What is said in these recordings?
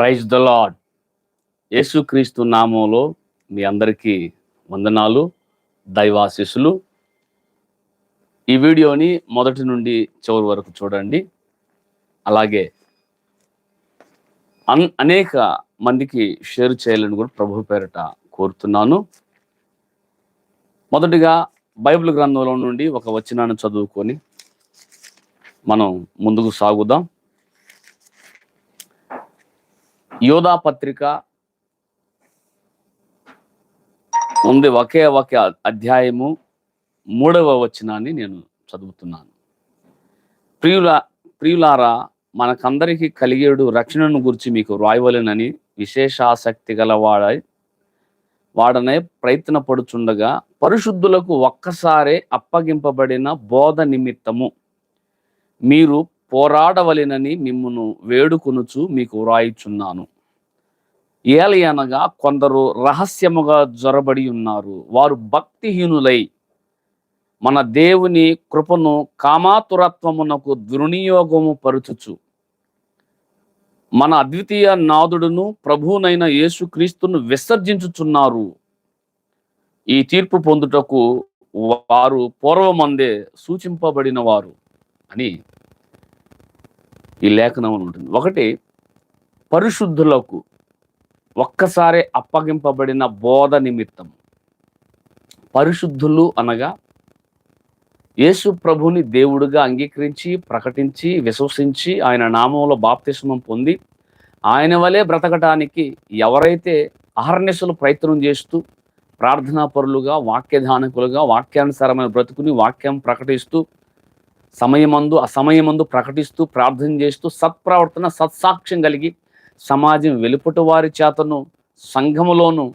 Praise the lord యేసుక్రీస్తు నామంలో మీ అందరికీ వందనాలు దైవాశిస్సులు. ఈ వీడియోని మొదటి నుండి చివరి వరకు చూడండి. అలాగే అన్ అనేక మందికి షేర్ చేయాలని కూడా ప్రభు పేరట కోరుతున్నాను. మొదటిగా బైబిల్ గ్రంథంలో నుండి ఒక వచనాన్ని చదువుకొని మనం ముందుకు సాగుదాం. యోధా పత్రిక ఉంది ఒకే ఒక అధ్యాయము మూడవ వచనాన్ని నేను చదువుతున్నాను. ప్రియుల ప్రియులారా మనకందరికీ కలిగేడు రక్షణను గురించి మీకు వ్రాయవలెనని విశేష ఆసక్తి గలవాడై వాడనే ప్రయత్నపడుచుండగా పరిశుద్ధులకు ఒక్కసారే అప్పగింపబడిన బోధ నిమిత్తము. మీరు పోరాడవలెనని మిమ్మును వేడుకొనుచు మీకు వ్రాయిచున్నాను. ఏలయనగా కొందరు రహస్యముగా జొరబడి ఉన్నారు. వారు భక్తిహీనులై మన దేవుని కృపను కామాతురత్వమునకు దుర్నియోగము పరుచుచు మన అద్వితీయ నాదుడును ప్రభువునైన యేసుక్రీస్తును విసర్జించుచున్నారు. ఈ తీర్పు పొందుటకు వారు పూర్వమందే సూచింపబడిన వారు అని ఈ లేఖనం అని ఉంటుంది. ఒకటి పరిశుద్ధులకు ఒక్కసారి అప్పగింపబడిన బోధ నిమిత్తం. పరిశుద్ధులు అనగా యేసు ప్రభుని దేవుడిగా అంగీకరించి ప్రకటించి విశ్వసించి ఆయన నామంలో బాప్తిస్మం పొంది ఆయన వలె బ్రతకటానికి ఎవరైతే అహర్నిశలు ప్రయత్నం చేస్తూ ప్రార్థనాపరులుగా వాక్యధానకులుగా వాక్యానుసారమైన బ్రతుకుని వాక్యం ప్రకటిస్తూ సమయమందు అసమయమందు ప్రకటిస్తూ ప్రార్థన చేస్తూ సత్ప్రవర్తన సత్సాక్ష్యం కలిగి సమాజం వెలుపుట వారి చేతను సంఘములోను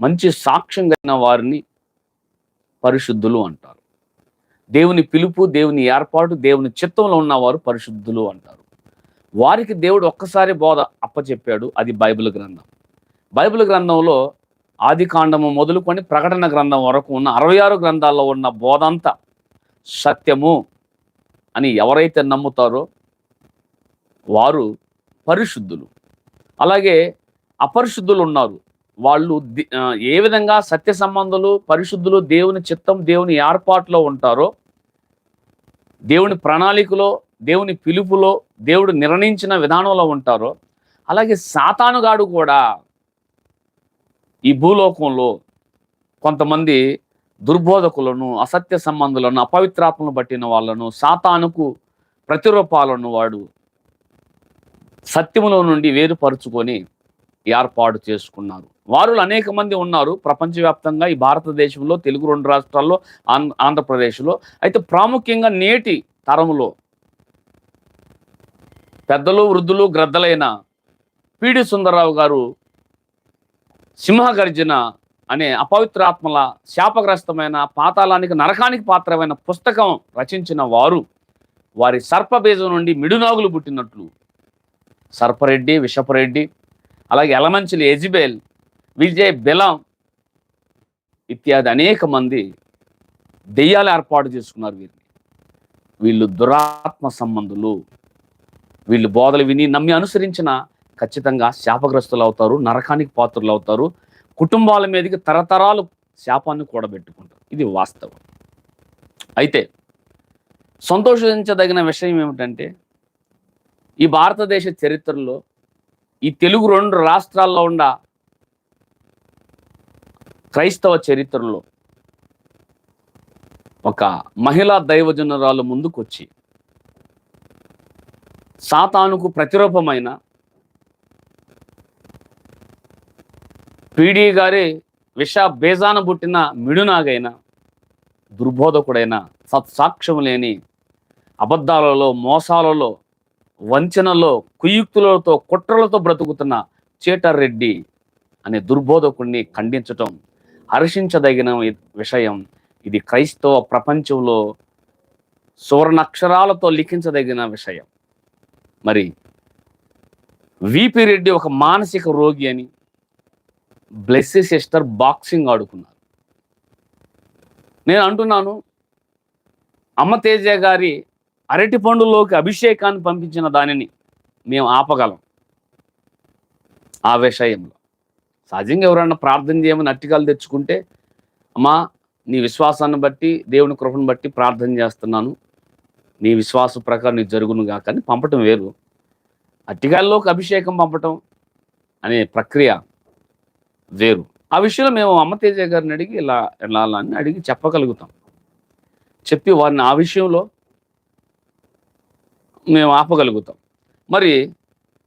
మంచి సాక్ష్యం కలిగిన వారిని పరిశుద్ధులు అంటారు. దేవుని పిలుపు దేవుని ఏర్పాటు దేవుని చిత్తంలో ఉన్నవారు పరిశుద్ధులు అంటారు. వారికి దేవుడు ఒక్కసారి బోధ అప్పచెప్పాడు అది బైబిల్ గ్రంథం. బైబిల్ గ్రంథంలో ఆది కాండము మొదలుకొని ప్రకటన గ్రంథం వరకు ఉన్న అరవై ఆరు గ్రంథాల్లో ఉన్న బోధ అంతా సత్యము అని ఎవరైతే నమ్ముతారో వారు పరిశుద్ధులు. అలాగే అపరిశుద్ధులు ఉన్నారు. వాళ్ళు ఏ విధంగా సత్య సంబంధులు పరిశుద్ధులు దేవుని చిత్తం దేవుని ఏర్పాటులో ఉంటారో దేవుని ప్రణాళికలో దేవుని పిలుపులో దేవుడు నిర్ణయించిన విధానంలో ఉంటారో అలాగే సాతానుగాడు కూడా ఈ భూలోకంలో కొంతమంది దుర్బోధకులను అసత్య సంబంధులను అపవిత్రాత్మను పట్టిన వాళ్ళను సాతానుకు ప్రతిరూపాలను వాడు సత్యములో నుండి వేరుపరుచుకొని ఏర్పాటు చేసుకున్నారు. వారు అనేక మంది ఉన్నారు ప్రపంచవ్యాప్తంగా ఈ భారతదేశంలో తెలుగు రెండు రాష్ట్రాల్లో ఆంధ్ర ఆంధ్రప్రదేశ్లో. అయితే ప్రాముఖ్యంగా నేటి తరములో పెద్దలు వృద్ధులు గ్రద్దలైన పిడి సుందరరావు గారు సింహగర్జన అనే అపవిత్రాత్మల శాపగ్రస్తమైన పాతాళానికి నరకానికి పాత్రమైన పుస్తకం రచించిన వారు వారి సర్పబీజం నుండి మిడునాగులు పుట్టినట్లు. సర్పరెడ్డి విషపరెడ్డి అలాగే ఎలమంచిలి ఎజిబేల్ విజయ్ బెలం ఇత్యాది అనేక మంది దెయ్యాలు ఏర్పాటు చేసుకున్నారు వీరిని. వీళ్ళు దురాత్మ సంబంధులు. వీళ్ళు బోధలు విని నమ్మి అనుసరించిన ఖచ్చితంగా శాపగ్రస్తులు అవుతారు నరకానికి పాత్రలు అవుతారు. కుటుంబాల మీదకి తరతరాలు శాపాన్ని కూడబెట్టుకుంటారు. ఇది వాస్తవం. అయితే సంతోషించదగిన విషయం ఏమిటంటే ఈ భారతదేశ చరిత్రలో ఈ తెలుగు రెండు రాష్ట్రాల్లో ఉన్న క్రైస్తవ చరిత్రలో ఒక మహిళా దైవజనురాలు ముందుకొచ్చి సాతానుకు ప్రతిరూపమైన పీడీ గారి విష బేజాన పుట్టిన మిడునాగైన దుర్బోధకుడైన సత్సాక్ష్యం లేని అబద్ధాలలో మోసాలలో వంచనలో కుయుక్తులతో కుట్రలతో బ్రతుకుతున్న చేటర్రెడ్డి అనే దుర్బోధకుడిని ఖండించటం హర్షించదగిన విషయం. ఇది క్రైస్తవ ప్రపంచంలో సువర్ణాక్షరాలతో లిఖించదగిన విషయం. మరి విపి రెడ్డి ఒక మానసిక రోగి అని బ్లెస్సీ సిస్టర్ బాక్సింగ్ ఆడుకున్నారు. నేను అంటున్నాను అమ్మ తేజ గారి అరటి పండులోకి అభిషేకాన్ని పంపించిన దానిని మేము ఆపగలం ఆ విషయంలో సహజంగా ఎవరన్నా ప్రార్థన చేయమని అట్టికాలు తెచ్చుకుంటే అమ్మా నీ విశ్వాసాన్ని బట్టి దేవుని కృపను బట్టి ప్రార్థన చేస్తున్నాను. నీ విశ్వాస ప్రకారం నీ జరుగును కానీ పంపటం వేరు. అట్టికాల్లోకి అభిషేకం పంపటం అనే ప్రక్రియ వేరు. ఆ విషయంలో మేము అమ్మతేజ గారిని అడిగి ఇలా ఇలా అని అడిగి చెప్పగలుగుతాం. చెప్పి వారిని ఆ విషయంలో మేము ఆపగలుగుతాం. మరి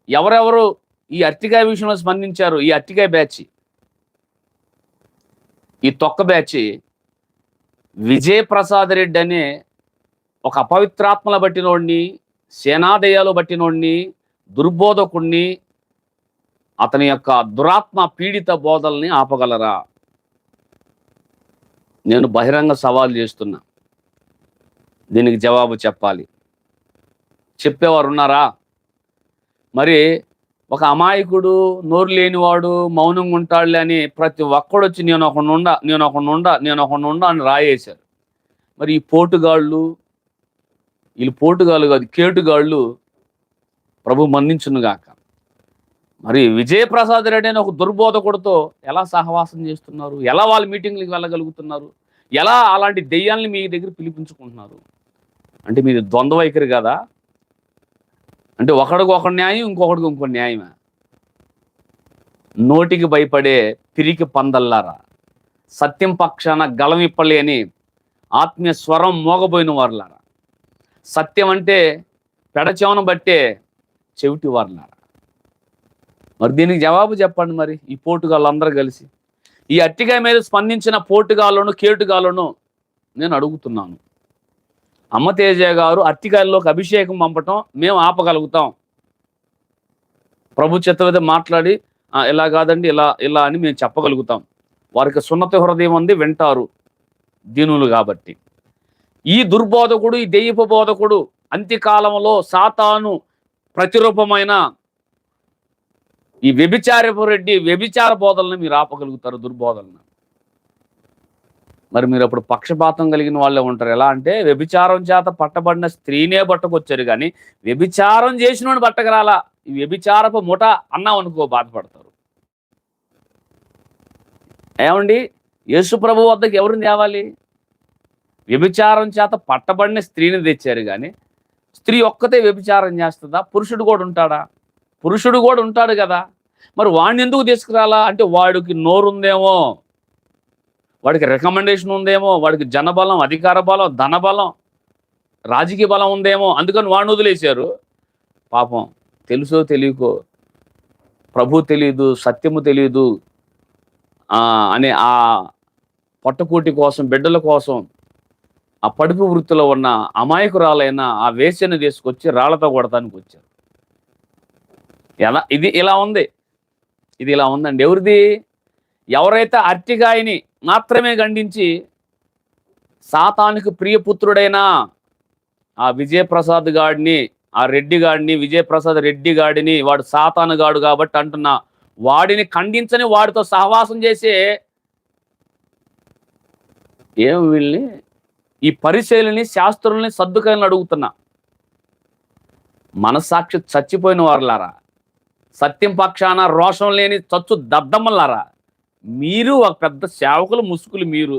ఎవరెవరు ఈ అర్తికాయ విషయంలో స్పందించారు? ఈ అర్తికాయ బ్యాచ్. ఈ తొక్క బ్యాచ్. విజయప్రసాద్ రెడ్డి అనే ఒక అపవిత్రాత్మల బట్టినోడిని సేనాదయాలు బట్టినోడిని దుర్బోధకుణ్ణి అతని యొక్క దురాత్మ పీడిత బోధల్ని ఆపగలరా? నేను బహిరంగ సవాల్ చేస్తున్నా. దీనికి జవాబు చెప్పాలి. చెప్పేవారు ఉన్నారా మరి ఒక అమాయకుడు నోరు లేనివాడు మౌనంగా ఉంటాడులే అని ప్రతి ఒక్కడు వచ్చి నేను ఒక నుండ నేను ఒక నుండ నేను ఒక నుండ అని రాయేశారు. మరి ఈ పోటుగాళ్ళు వీళ్ళు పోటుగాళ్ళు కాదు కేటుగాళ్ళు ప్రభు మన్నించునుగాక. మరి విజయప్రసాద్ రెడ్డి అనే ఒక దుర్బోధకుడితో ఎలా సహవాసం చేస్తున్నారు? ఎలా వాళ్ళ మీటింగ్లకు వెళ్ళగలుగుతున్నారు? ఎలా అలాంటి దెయ్యాల్ని మీ దగ్గర పిలిపించుకుంటున్నారు? అంటే మీది ద్వంద్వ వైఖరి కదా? అంటే ఒకడికి ఒక న్యాయం ఇంకొకడికి ఇంకో న్యాయమా? నోటికి భయపడే పిరికి పందల్లారా? సత్యం పక్షాన గలమిప్పలేని ఆత్మీయ స్వరం మోగబోయిన వారులారా? సత్యం అంటే పెడచెవన బట్టే చెవిటి వారులారా? మరి దీనికి జవాబు చెప్పండి మరి ఈ పోటుగాళ్ళందరూ కలిసి. ఈ అట్టిగా మీద స్పందించిన పోటుగాళ్ళను కేటుగాళ్ళను నేను అడుగుతున్నాను. అమ్మ తేజ గారు అట్టికాయల్లోకి అభిషేకం పంపటం మేము ఆపగలుగుతాం. ప్రభు చిత్తవిధ మాట్లాడి ఇలా కాదండి ఇలా ఇలా అని మేము చెప్పగలుగుతాం. వారికి సున్నత హృదయం ఉంది వింటారు దీనులు కాబట్టి. ఈ దుర్బోధకుడు ఈ దెయ్యపు బోధకుడు అంత్యకాలంలో సాతాను ప్రతిరూపమైన ఈ వ్యభిచారపు రెడ్డి వ్యభిచార బోధలను మీరు ఆపగలుగుతారు దుర్బోధలను. మరి మీరు అప్పుడు పక్షపాతం కలిగిన వాళ్ళే ఉంటారు. ఎలా అంటే వ్యభిచారం చేత పట్టబడిన స్త్రీనే పట్టుకొచ్చారు కానీ వ్యభిచారం చేసిన పట్టకరాలా ఈ వ్యభిచారపు ముఠ అన్నాం అనుకో బాధపడతారు. ఏమండి? యేసు ప్రభు వద్దకు ఎవరిని తేవాలి? వ్యభిచారం చేత పట్టబడిన స్త్రీని తెచ్చారు కానీ స్త్రీ ఒక్కతే వ్యభిచారం చేస్తుందా? పురుషుడు కూడా ఉంటాడా? పురుషుడు కూడా ఉంటాడు కదా? మరి వాడిని ఎందుకు తీసుకురాలా? అంటే వాడికి నోరుందేమో వాడికి రికమెండేషన్ ఉందేమో వాడికి జనబలం అధికార బలం ధనబలం రాజకీయ బలం ఉందేమో అందుకని వాడిని వదిలేశారు. పాపం తెలుసో తెలియకో ప్రభు తెలియదు సత్యము తెలియదు ఆ, అనే ఆ పొట్టకూటి కోసం బిడ్డల కోసం ఆ పడుపు వృత్తిలో ఉన్న అమాయకురాలైన ఆ వేశ్యను తీసుకొచ్చి రాళ్ళతో కొడతానికి వచ్చారు. ఎలా ఇది ఇలా ఉంది. ఇది ఇలా ఉందండి. ఎవరిది? ఎవరైతే అర్టిగాయని మాత్రమే ఖండించి సాతానికి ప్రియపుత్రుడైన ఆ విజయప్రసాద్ గాడిని ఆ రెడ్డి గాడిని విజయప్రసాద్ రెడ్డి గాడిని వాడు సాతాను గాడు కాబట్టి అంటున్నా వాడిని ఖండించని వాడితో సహవాసం చేసే ఏం వీళ్ళని? ఈ పరిశైలిని శాస్త్రుల్ని సర్దుకని అడుగుతున్నా. మనస్సాక్షి చచ్చిపోయిన వారులారా సత్యం పక్షాన రోషం లేని చచ్చు దద్దమ్మలారా. మీరు ఒక పెద్ద సేవకులు ముసుగులు మీరు.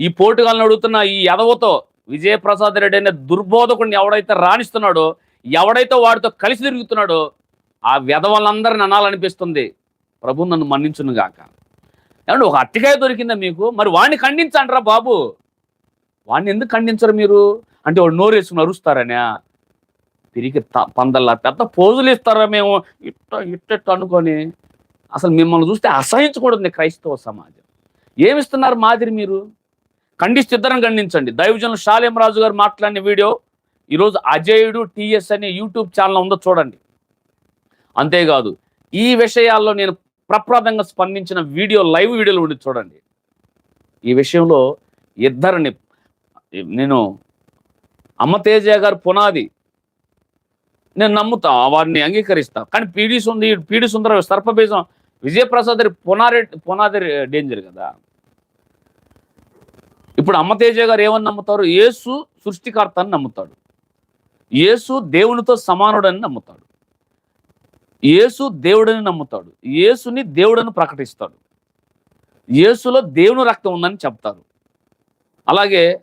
ఈ పోటుగాలను అడుగుతున్న ఈ ఎదవతో విజయప్రసాద్ రెడ్డి అనే దుర్బోధకుడిని ఎవడైతే రాణిస్తున్నాడో ఎవడైతే వాడితో కలిసి తిరుగుతున్నాడో ఆ వెధవలందరిని అనాలనిపిస్తుంది. ప్రభు నన్ను మన్నించును గాక. ఏమంటే ఒక అట్టికాయ దొరికిందా మీకు? మరి వాడిని ఖండించండిరా బాబు. వాడిని ఎందుకు ఖండించరు మీరు? అంటే వాడు నోరు వేసుకుని అరుస్తారనే. తిరిగి త- పందల్లా పెద్ద పోజులు ఇస్తారా మేము? ఇట్ట ఇట్టట్టు అనుకొని అసలు మిమ్మల్ని చూస్తే అసహించకూడదు క్రైస్తవ సమాజం. ఏమిస్తున్నారు మాదిరి మీరు? ఖండిస్తే ఇద్దరం ఖండించండి. దైవజనులు షాలేం రాజు గారు మాట్లాడిన వీడియో ఈరోజు అజయుడు టీఎస్ అనే యూట్యూబ్ ఛానల్ ఉందో చూడండి. అంతేకాదు ఈ విషయాల్లో నేను ప్రప్రదంగా స్పందించిన వీడియో లైవ్ వీడియోలు ఉండి చూడండి. ఈ విషయంలో ఇద్దరిని నేను అమ్మతేజ గారు పునాది నేను నమ్ముతా వారిని అంగీకరిస్తా. కానీ పీడీ సుంది పీడీ సుందర సర్పబీజం విజయప్రసాద్ రెడ్డి పునాది డేంజర్ కదా. ఇప్పుడు అమ్మతేజ గారు ఏమని నమ్ముతారు? యేసు సృష్టికర్త అని నమ్ముతాడు. యేసు దేవునితో సమానుడని నమ్ముతాడు. యేసు దేవుడని నమ్ముతాడు. యేసుని దేవుడని ప్రకటిస్తాడు. యేసులో దేవుని రక్తం ఉందని చెప్తారు. అలాగే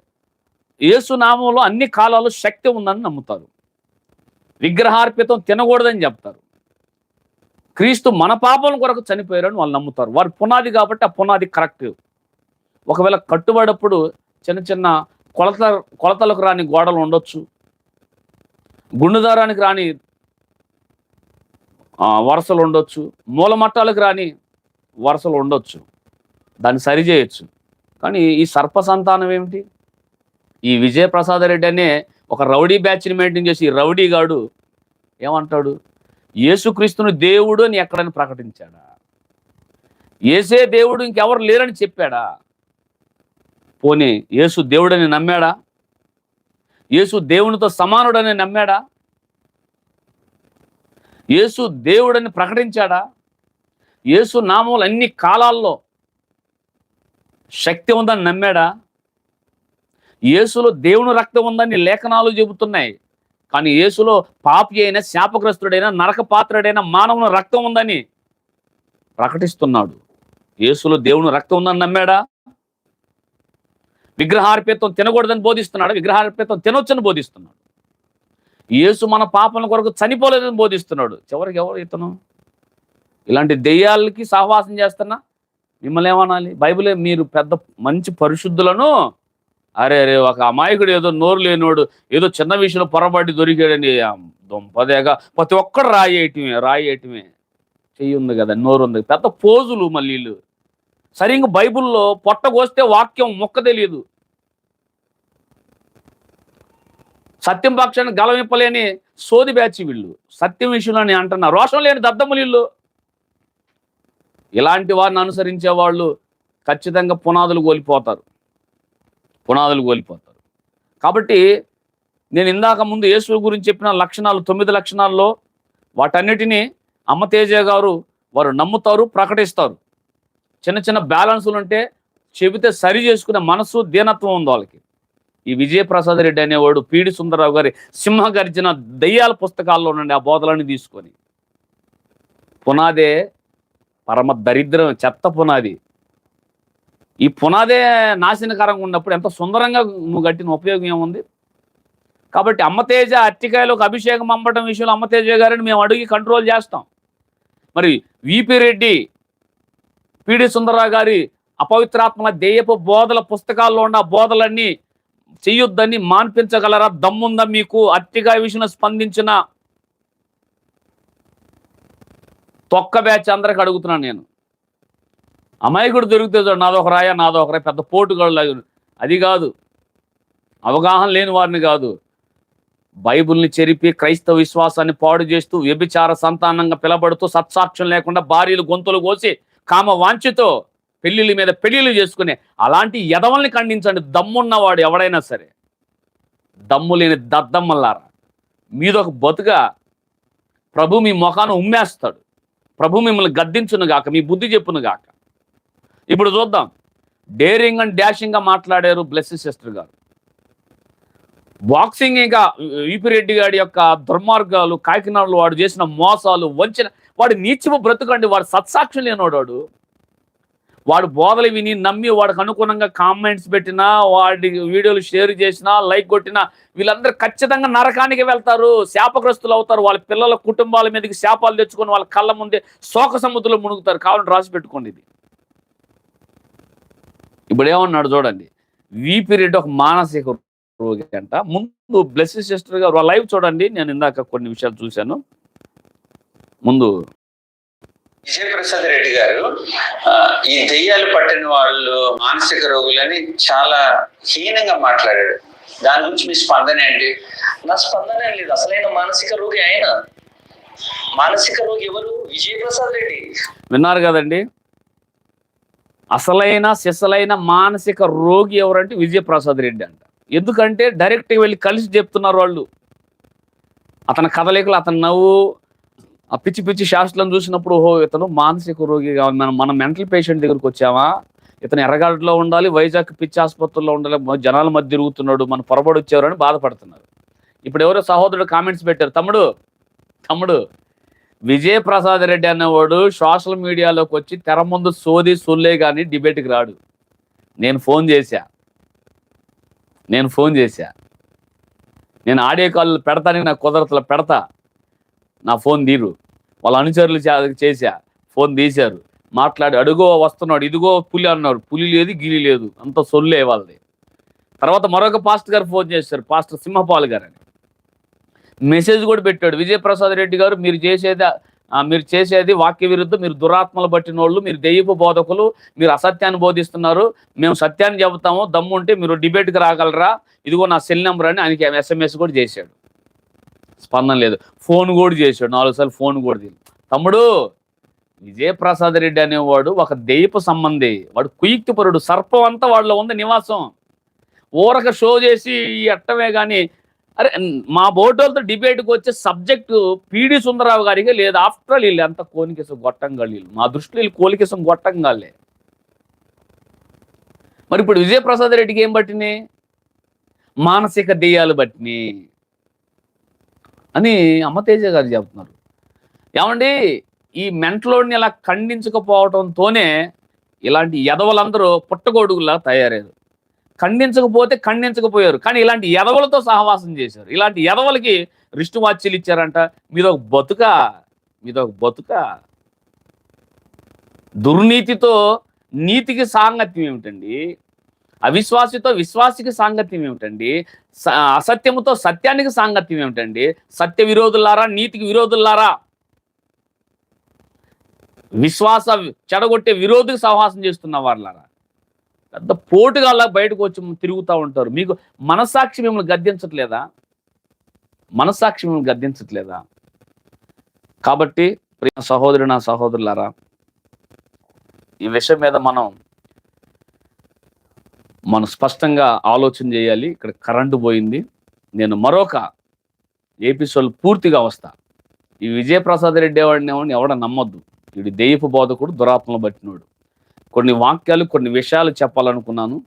యేసు నామంలో అన్ని కాలాలు శక్తి ఉందని నమ్ముతారు. విగ్రహార్పితం తినకూడదని చెప్తారు. క్రీస్తు మన పాపం కొరకు చనిపోయారని వాళ్ళు నమ్ముతారు. వారు పునాది కాబట్టి ఆ పునాది కరెక్ట్. ఒకవేళ కట్టుబడప్పుడు చిన్న చిన్న కొలత కొలతలకు రాని గోడలు ఉండొచ్చు. గుండుదారానికి రాని వరసలు వరుసలు ఉండొచ్చు. మూలమట్టాలకు రాని వరుసలు ఉండొచ్చు. దాన్ని సరిచేయచ్చు కానీ ఈ సర్ప సంతానం ఏమిటి? ఈ విజయప్రసాద్ రెడ్డి అనే ఒక రౌడీ బ్యాచ్ని మెయింటైన్ చేసి రౌడీ గాడు ఏమంటాడు? యేసుక్రీస్తుని దేవుడు అని ఎక్కడని ప్రకటించాడా? ఏసే దేవుడు ఇంకెవరు లేరని చెప్పాడా? పోనీ యేసు దేవుడని నమ్మాడా? యేసు దేవునితో సమానుడని నమ్మాడా? యేసు దేవుడని ప్రకటించాడా? యేసు నామములు అన్ని కాలాల్లో శక్తి ఉందని నమ్మాడా? యేసులో దేవుని రక్తం ఉందని లేఖనాలు చెబుతున్నాయి. కానీ యేసులో పాపి అయిన శాపగ్రస్తుడైన నరక పాత్రుడైన మానవుని రక్తం ఉందని ప్రకటిస్తున్నాడు. యేసులో దేవుని రక్తం ఉందని నమ్మాడా? విగ్రహార్పితం తినకూడదని బోధిస్తున్నాడు. విగ్రహార్పితం తినొచ్చని బోధిస్తున్నాడు. యేసు మన పాపల కొరకు చనిపోలేదని బోధిస్తున్నాడు. చివరికి ఎవరు ఇతను? ఇలాంటి దెయ్యాలకి సహవాసం చేస్తున్నా మిమ్మల్ని ఏమనాలి? బైబిలే మీరు పెద్ద మంచి పరిశుద్ధులను అరే అరే ఒక అమాయకుడు ఏదో నోరు లేనోడు ఏదో చిన్న విషయంలో పొరపాటి దొరికాడని ఆ దుంపదేగా ప్రతి ఒక్కడు రాయేయటమే రాయేయటమే. చెయ్యి ఉంది కదా నోరు ఉంది పెద్ద పోజులు మళ్ళీ సరిగ్గా బైబుల్లో పొట్టగోస్తే బైబిల్లో వాక్యం మొక్క తెలియదు సత్యం పక్షాన్ని గలవింపలేని సోది బ్యాచి వీళ్ళు. సత్యం విషయంలో నేను అంటున్నా రోషం లేని దద్దములు ఇలాంటి వారిని అనుసరించే వాళ్ళు ఖచ్చితంగా పునాదులు కోల్పోతారు. పునాదులు కోల్పోతారు. కాబట్టి నేను ఇందాక ముందు యేసు గురించి చెప్పిన లక్షణాలు తొమ్మిది లక్షణాల్లో వాటన్నిటినీ అమ్మతేజ గారు వారు నమ్ముతారు ప్రకటిస్తారు. చిన్న చిన్న బ్యాలెన్సులు ఉంటే చెబితే సరి చేసుకునే మనసు దీనత్వం ఉంది వాళ్ళకి. ఈ విజయప్రసాద్ రెడ్డి అనేవాడు పీడి సుందరరావు గారి సింహ గర్జన దయ్యాల పుస్తకాల్లో నుండి ఆ బోధలన్నీ తీసుకొని పునాదే పరమ దరిద్రం చెత్త పునాది. ఈ పునాదే నాశనకరంగా ఉన్నప్పుడు ఎంత సుందరంగా నువ్వు కట్టిన ఉపయోగం ఏముంది? కాబట్టి అమ్మతేజ అట్టికాయలకు అభిషేకం అమ్మటం విషయంలో అమ్మతేజ గారిని మేము అడిగి కంట్రోల్ చేస్తాం. మరి విపి రెడ్డి పిడి సుందరరావు గారి అపవిత్రాత్మల దేయపు బోధల పుస్తకాల్లో ఉన్న బోధలన్నీ చెయ్యొద్దని మాన్పించగలరా? దమ్ముందా మీకు? అట్టికాయ విషయంలో స్పందించిన తొక్క బ్యాచ్ అందరికి అడుగుతున్నాను నేను. అమాయకుడు దొరికితే చూడు నాదొక రాయ నాదొక రాయ పెద్ద పోటుగాళ్ళు అది కాదు. అవగాహన లేని వారిని కాదు. బైబిల్ని చెరిపి క్రైస్తవ విశ్వాసాన్ని పాడు చేస్తూ వ్యభిచార సంతానంగా పిలబడుతూ సత్సాక్ష్యం లేకుండా భార్యలు గొంతులు కోసి కామ వాంఛతో పెళ్ళిళ్ళ మీద పెళ్ళిళ్ళు చేసుకునే అలాంటి ఎదవల్ని ఖండించండి. దమ్మున్నవాడు ఎవడైనా సరే. దమ్ము లేని దద్దమ్మల్లారా. మీదొక బతుగా ప్రభు మీ ముఖాన్ని ఉమ్మేస్తాడు. ప్రభు మిమ్మల్ని గద్దించును గాక మీ బుద్ధి చెప్పును గాక ఇప్పుడు చూద్దాం. డేరింగ్ అండ్ డాషింగ్గా మాట్లాడారు బ్లెస్సీ సిస్టర్ గారు. బాక్సింగ్ ఇంకా యూపిరెడ్డి రెడ్డి గారి యొక్క దుర్మార్గాలు కాకినాడలో వాడు చేసిన మోసాలు వంచిన వాడు నీచము బ్రతుకండి వాడు సత్సాక్ష్యం లేనోడాడు. వాడు వాడు బోధలు విని నమ్మి వాడికి అనుగుణంగా కామెంట్స్ పెట్టినా వాడి వీడియోలు షేర్ చేసినా లైక్ కొట్టినా వీళ్ళందరూ ఖచ్చితంగా నరకానికి వెళ్తారు శాపగ్రస్తులు అవుతారు వాళ్ళ పిల్లల కుటుంబాల మీదకి శాపాలు తెచ్చుకొని వాళ్ళ కళ్ళ ముందే శోక సముద్రంలో మునుగుతారు. కావాలని రాసి పెట్టుకోండి ఇది. ఇప్పుడు ఏమన్నాడు చూడండి. వీపీ రెడ్డి ఒక మానసిక రోగి అంట. ముందు బ్లెస్ సిస్టర్ గారు లైవ్ చూడండి. నేను ఇందాక కొన్ని విషయాలు చూశాను. ముందు విజయప్రసాద్ రెడ్డి గారు ఈ దెయ్యాలు పట్టిన వాళ్ళు మానసిక రోగులని చాలా హీనంగా మాట్లాడాడు. దాని గురించి మీ స్పందన ఏంటి? నా స్పందన లేదు. అసలైన మానసిక రోగి ఆయన. మానసిక రోగి ఎవరు? విజయప్రసాద్ రెడ్డి. విన్నారు కదండి. అసలైన సిసలైన మానసిక రోగి ఎవరంటే విజయప్రసాద్ రెడ్డి అంట. ఎందుకంటే డైరెక్ట్గా వెళ్ళి కలిసి చెప్తున్నారు వాళ్ళు. అతని కదలికలు అతని నవ్వు ఆ పిచ్చి పిచ్చి శాస్త్రం చూసినప్పుడు ఓహో ఇతను మానసిక రోగిగా ఉంది. మనం మన మెంటల్ పేషెంట్ దగ్గరికి వచ్చామా? ఇతను ఎర్రగడ్డలో ఉండాలి వైజాగ్ పిచ్చి ఆసుపత్రిలో ఉండాలి జనాల మధ్య తిరుగుతున్నాడు మన పొరబడి వచ్చేవారని అని బాధపడుతున్నారు. ఇప్పుడు ఎవరో సహోదరుడు కామెంట్స్ పెట్టారు తమ్ముడు తమ్ముడు విజయప్రసాద్ రెడ్డి అన్నవాడు సోషల్ మీడియాలోకి వచ్చి తెర ముందు సోది సొల్లే కానీ డిబేట్కి రాడు. నేను ఫోన్ చేశా. నేను ఫోన్ చేశా. నేను ఆడియో కాల్ పెడతానికి నా కుదరతలో పెడతా. నా ఫోన్ తీరు. వాళ్ళ అనుచరులు చేశా. ఫోన్ తీశారు. మాట్లాడి అడుగో వస్తున్నాడు ఇదిగో పులి అన్నాడు. పులి లేదు గిలి లేదు. అంత సొల్లే వాళ్ళది. తర్వాత మరొక పాస్టర్ గారు ఫోన్ చేశారు పాస్టర్ సింహపాల్ గారు అని మెసేజ్ కూడా పెట్టాడు. విజయప్రసాద్ రెడ్డి గారు మీరు చేసేది మీరు చేసేది వాక్య విరుద్ధం మీరు దురాత్మలు పట్టిన వాళ్ళు మీరు దెయ్యపు బోధకులు మీరు అసత్యాన్ని బోధిస్తున్నారు. మేము సత్యాన్ని చెబుతాము దమ్ము ఉంటే మీరు డిబేట్కి రాగలరా? ఇదిగో నా సెల్ నెంబర్ అని ఆయనకి ఎస్ఎంఎస్ కూడా చేశాడు. స్పందన లేదు. ఫోన్ కూడా చేశాడు. నాలుగు సార్లు ఫోన్ కూడా తిని తమ్ముడు విజయప్రసాద్ రెడ్డి అనేవాడు ఒక దెయ్యపు సంబంధి. వాడు కుయుక్తిపరుడు సర్పం అంతా వాళ్ళలో ఉంది నివాసం. ఊరక షో చేసి ఈ అట్టమే కానీ అరే మా బోటోలతో డిబేట్కి వచ్చే సబ్జెక్టు పీడి సుందరరావు గారికి లేదు. ఆఫ్టర్ ఆల్ వీళ్ళు ఎంత కోనికేసం గొట్టంగా వీళ్ళు. మా దృష్టిలో వీళ్ళు కోలికేసం గొట్టంగాలే మరి ఇప్పుడు విజయప్రసాద్ రెడ్డికి ఏం పట్టినాయి మానసిక దెయ్యాలు పట్టినాయి అని అమ్మతేజ గారు చెప్తున్నారు. ఏమండి ఈ మెంటలోడిని ఇలా ఖండించకపోవడంతోనే ఇలాంటి ఎదవలందరూ పుట్టగొడుగులా తయారయ్యారు. ఖండించకపోతే ఖండించకపోయారు. కానీ ఇలాంటి ఎదవలతో సహవాసం చేశారు. ఇలాంటి ఎదవలకి రిష్టు వాచ్యలు ఇచ్చారంట మీదొక బతుక మీదొక బతుక. దుర్నీతితో నీతికి సాంగత్యం ఏమిటండి? అవిశ్వాసితో విశ్వాసికి సాంగత్యం ఏమిటండి? స- అసత్యముతో సత్యానికి సాంగత్యం ఏమిటండి? సత్య విరోధులారా నీతికి విరోధులారా విశ్వాస చెడగొట్టే విరోధికి సహవాసం చేస్తున్న వాళ్ళారా పెద్ద పోటుగా బయటకు వచ్చి తిరుగుతూ ఉంటారు. మీకు మనసాక్షి మిమ్మల్ని గద్దించట్లేదా? మనసాక్షి మిమ్మల్ని గద్దించట్లేదా? కాబట్టి ప్రియ సహోదరి నా సహోదరులారా ఈ విషయం మీద మనం మనం స్పష్టంగా ఆలోచన చేయాలి. ఇక్కడ కరెంటు పోయింది. నేను మరొక ఎపిసోడ్ పూర్తిగా వస్తా. ఈ విజయప్రసాద్ రెడ్డి వాడిని ఎవడ నమ్మొద్దు. ఇది దెయ్యపు బోధకుడు దురాత్మలు పట్టినోడు కొన్ని వాక్యాలు కొన్ని విషయాలు చెప్పాలనుకున్నాను.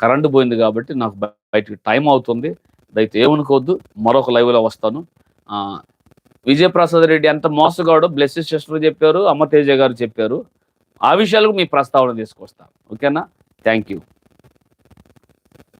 కరెంటు పోయింది కాబట్టి నాకు బయటికి టైం అవుతుంది. దయచేసి ఏమనుకోవద్దు మరొక లైవ్లో వస్తాను. విజయప్రసాద్ రెడ్డి ఎంత మోసగాడో బ్లెస్సెస్ సిస్టర్ చెప్పారు అమ్మ తేజ గారు చెప్పారు. ఆ విషయాలకు మీ ప్రస్తావన తీసుకొస్తాను ఓకేనా? Thank you.